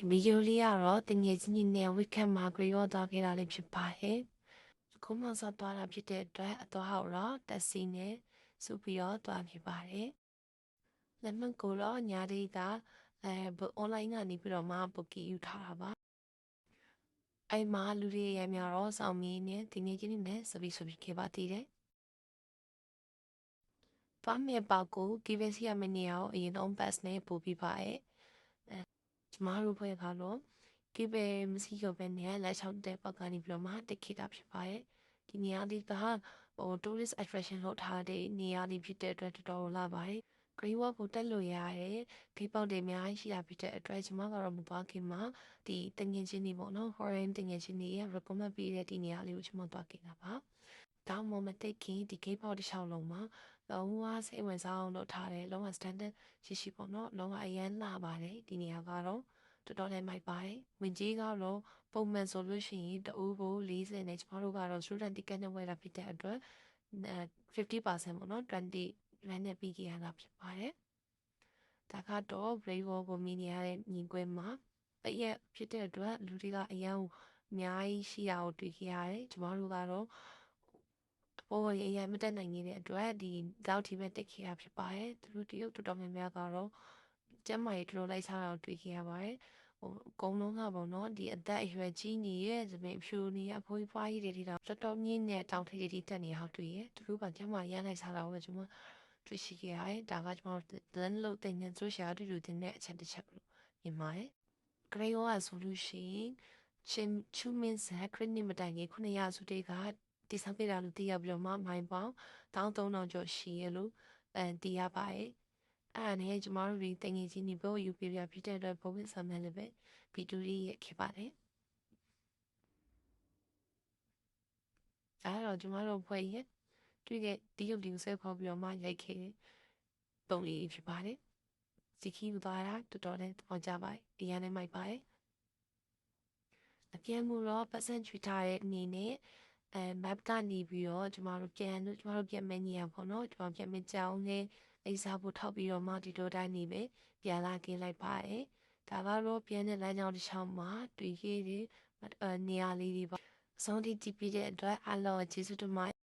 ဒီဗီဒီယိုလေးကတော့တငယ်ချင်းညီနဲ့ weekend မှာ grade ရောသွားခဲ့တာလေးဖြစ်ပါတယ်ခုမှစသွားတာဖြစ်တဲ့အတွက်အသွားဟောက်တော့တက်စီနဲ့စုပြီးတော့သွားဖြစ်ပါတယ်လက်မှတ်ကိုတော့ညာလေးကအဲ online ကနေပြီးတော့မှ booking ယူထားတာပါအဲ့မှာလူတွေရများတော့စောင့်မင်းနဲ့တငယ်ချင်းတွေနဲ့စပီးစပီးခဲ့ပါသေးတယ်ပါမယ်ပါကို give စီရမနေအောင်အရင်ဆုံး pass နဲ့ပို့ပြီးပါရဲ့အဲကျ မတို့ဘွဲကတော့ give မရှိတော့ဘဲနဲ့လက်ချောက်တဲ့ဘက်ကနေပြီးတော့မှတက်ခိတာဖြစ်ပါရဲ့ဒီနေရာလေးကဟို tourist attraction လောက်ထားတဲ့နေရာလေးဖြစ်တဲ့အတွက်တော်တော်လာပါတယ် green walk ကိုတက်လို့ရတယ်ခေပေါက်တွေအများကြီးရှိတာဖြစ်တဲ့အတွက်ကျမကတော့မသွားခင်မှာဒီတငင်ချင်းတွေပေါ့နော် foreign တငင်ချင်းတွေရဲ့ recommend ပေးတဲ့ဒီနေရာလေးကိုကျမသွားခဲ့တာပါတောင်းမမတိတ်ခင်ဒီ gate ပေါက်တစ်လျှောက်လုံးမှာ လုံးဝစိတ်ဝင်စားအောင်လုပ်ထားတယ်လုံးဝ standard ရှိရှိပေါ့နော်လုံးဝအရန်လှပါတယ်ဒီနေရာကတော့တော်တော်လည်းမိုက်ပါတယ်ဝင်ကြီးကတော့ပုံမှန်ဆိုလို့ရှိရင်တအူးကို40နဲ့ကျမတို့ကတော့ student ticket နဲ့ဝယ်တာဖြစ်တဲ့အတွက်50%ပေါ့နော်20 rand နဲ့ပြီးခဲ့ရတာဖြစ်ပါတယ်ဒါကတော့ Brave ကိုမြင်နေရတဲ့ညီကွဲမှာတရက်ဖြစ်တဲ့အတွက်လူတွေကအရန်အများကြီးရှိတာကိုတွေ့ခဲ့ရတယ်ကျမတို့ကတော့ ပေါ်ရရမတက်နိုင်နေတဲ့အတွက်ဒီတောက်ထီပဲတက်ခဲ့ရဖြစ်ပါတယ်သူတို့တရုတ်တော်တော်များများကတော့ကျမ်းမာရေးတော်တော်လိုက်စားတာကိုတွေ့ခဲ့ရပါတယ်ဟိုအကုန်လုံးကပေါ့နော်ဒီအသက်အရွယ်ကြီးနေရဲ့သပင်ဖြူနေရဖွေးဖွားကြီးတွေဒီတော့တော်တော်မြင့်တဲ့တောင်ထိပ်တွေတက်နေဟောက်တွေ့ရဲ့သူတို့ကကျမ်းမာရမ်းလိုက်စားတာကိုကျွန်မတွေ့ရှိခဲ့ရတယ်ဒါကကျွန်တော်ဒန်လို့တင်နေဆိုရှာတူတူတင်တဲ့အချက်တစ်ချက်လို့မြင်ပါတယ်ဂရေယောကဆိုလို့ရှိရင်ချင်းချူမင်းဇက်ခရစ်နိမတိုင်ကြီး900စုတေးက တည်ဆောက်ခဲ့တာလို့သိရပြီးတော့မှမိုင်ပေါင်း1300ကျော်ရှိရလို့အဲသိရပါတယ်အဲ့ဒါနဲ့ကျမတို့ဒီတင်ငယ်ချင်းဒီဘို့ယူပြပြဖြစ်တဲ့အတွက်ဘုံဝစ်ဆမ်မဲလည်းပဲဗီဒီယိုလေးရခဲ့ပါတယ်အဲ့တော့ကျမတို့ဖွဲ့ရတွေ့ခဲ့ဒီရုပ်ဒီကိုဆက်ခေါ်ပြီးတော့မှရိုက်ခဲ့ပုံလေးဖြစ်ပါတယ်စီခီယူသွားတာတော်တော်လေးပေါ်ကြပါတယ်အရင်နဲ့မိုက်ပါတယ်အပြန်မူတော့ပတ်စံချွေထားတဲ့အနေနဲ့ အဲ map ကနေပြီးတော့ကျမတို့ပြန်လို့ကျမတို့ပြန်မယ်ညီရပေါ့နော်ကျမပြန်မကြောင်းနဲ့အိစားဖို့ထောက်ပြီးတော့မှဒီလိုတိုင်းနေပဲပြန်လာกินလိုက်ပါတယ်ဒါကတော့ပြန်တဲ့လမ်းကြောင်းတစ်ချောင်းမှာတွေ့ခဲ့တဲ့နေရာလေးတွေပါအဆုံးထိကြည့်ပြီးတဲ့အတွက်အားလုံးကျေးဇူးတင်ပါတယ်